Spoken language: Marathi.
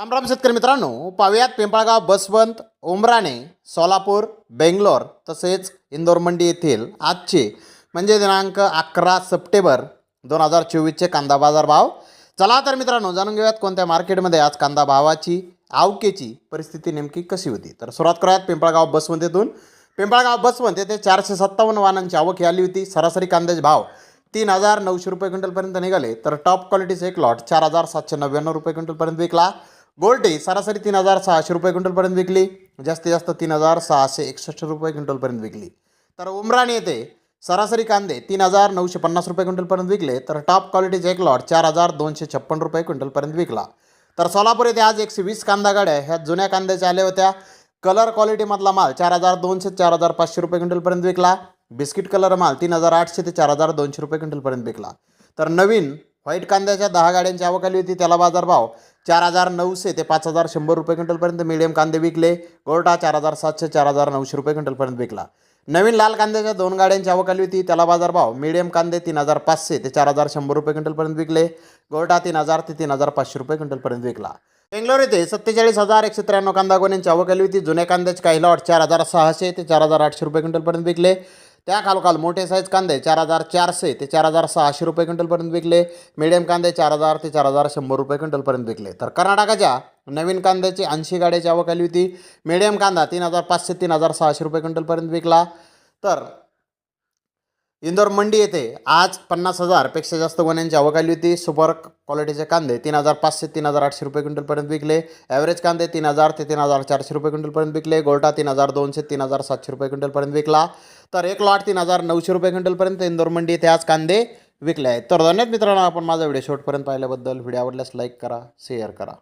रामराम शेतकरी मित्रांनो पाहुयात पिंपळगाव बसवंत उमराणे सोलापूर बेंगलोर तसेच इंदोर मंडी येथील आजचे म्हणजे दिनांक अकरा सप्टेंबर दोन हजार चोवीसचे कांदा बाजार भाव. चला तर मित्रांनो जाणून घेऊयात कोणत्या मार्केटमध्ये आज कांदा भावाची आवकेची परिस्थिती नेमकी कशी होती. तर सुरुवात करूयात पिंपळगाव बसवंत येथून. पिंपळगाव बसवंत येथे चारशे सत्तावन्न वाहनांची आवक ही आली होती. सरासरी कांद्याचे भाव तीन हजार नऊशे रुपये क्विंटलपर्यंत निघाले. तर टॉप क्वालिटीचे एक लॉट चार हजार सातशे नव्याण्णव रुपये क्विंटलपर्यंत विकला. गोल्टी सरासरी तीन हजार सहाशे रुपये क्विंटलपर्यंत विकली. जास्तीत जास्त तीन हजार सहाशे एकसष्ट रुपये क्विंटलपर्यंत विकली. तर उमराणी येथे सरासरी कांदे तीन हजार नऊशे पन्नास रुपये क्विंटलपर्यंत विकले. तर टॉप क्वालिटीचे एक लॉट चार हजार दोनशे छप्पन रुपये क्विंटलपर्यंत विकला. तर सोलापूर येथे आज एकशे वीस कांदा गाड्या ह्या जुन्या कांद्याच्या आल्या होत्या. कलर क्वालिटीमधला माल चार हजार दोनशे चार हजार पाचशे रुपये क्विंटलपर्यंत विकला. बिस्किट कलर माल तीन हजार आठशे ते चार हजार दोनशे रुपये क्विंटलपर्यंत विकला. तर नवीन व्हाईट कांद्याच्या दहा गाड्यांची आवक आली होती त्याला बाजारभाव चार हजार नऊशे ते पाच हजार शंभर रुपये क्विंटलपर्यंत मिडियम कांदे विकले. गोरटा चार हजार सातशे चार हजार नऊशे रुपये क्विंटलपर्यंत विकला. नवीन लाल कांद्याच्या दोन गाड्यांची आवक आली होती त्याला बाजारभाव मिडियम कांदे तीन हजार पाचशे ते चार हजार शंभर रुपये क्विंटलपर्यंत विकले. गोरटा तीन हजार ते तीन हजार पाचशे रुपये क्विंटलपर्यंत विकला. बेंगलोर येथे सत्तेचाळीस हजार एकशे त्र्याण्णव कांदा गोण्यांची आवक आली होती जुन्या कांद्याचे काही लॉट चार हजार सहाशे ते चार हजार आठशे रुपये क्विंटलपर्यंत विकले. त्या खालोखाल मोठे साईज कांदे चार हजार चारशे ते चार हजार सहाशे रुपये क्विंटलपर्यंत विकले. मिडियम कांदे चार हजार ते चार हजार शंभर रुपये क्विंटलपर्यंत विकले. तर कर्नाटकाच्या नवीन कांद्याची ऐंशी गाड्याची आवक आली होती. मिडियम कांदा तीन हजार पाचशे तीन हजार सहाशे रुपये क्विंटलपर्यंत विकला. तर इंदोर मंडी येथे आज पन्नास हजारपेक्षा जास्त गोण्यांची आवक आली होती. सुपर क्वालिटीचे कांदे तीन हजार पाचशे तीन हजार आठशे रुपये क्विंटलपर्यंत विकले. ॲव्हरेज कांदे तीन हजार ते तीन हजार चारशे रुपये क्विंटलपर्यंत विकले. गोल्टा तीन हजार दोनशे तीन हजार सातशे रुपये क्विंटलपर्यंत विकला. तर एक लॉट तीन हजार नऊशे रुपये क्विंटलपर्यंत इंदोर मंडी येथे आज कांदे विकले आहेत. तर धन्यवाद मित्रांनो आपण माझा व्हिडिओ शेवटपर्यंत पाहिल्याबद्दल. व्हिडिओ आवडल्यास लाईक करा शेअर करा.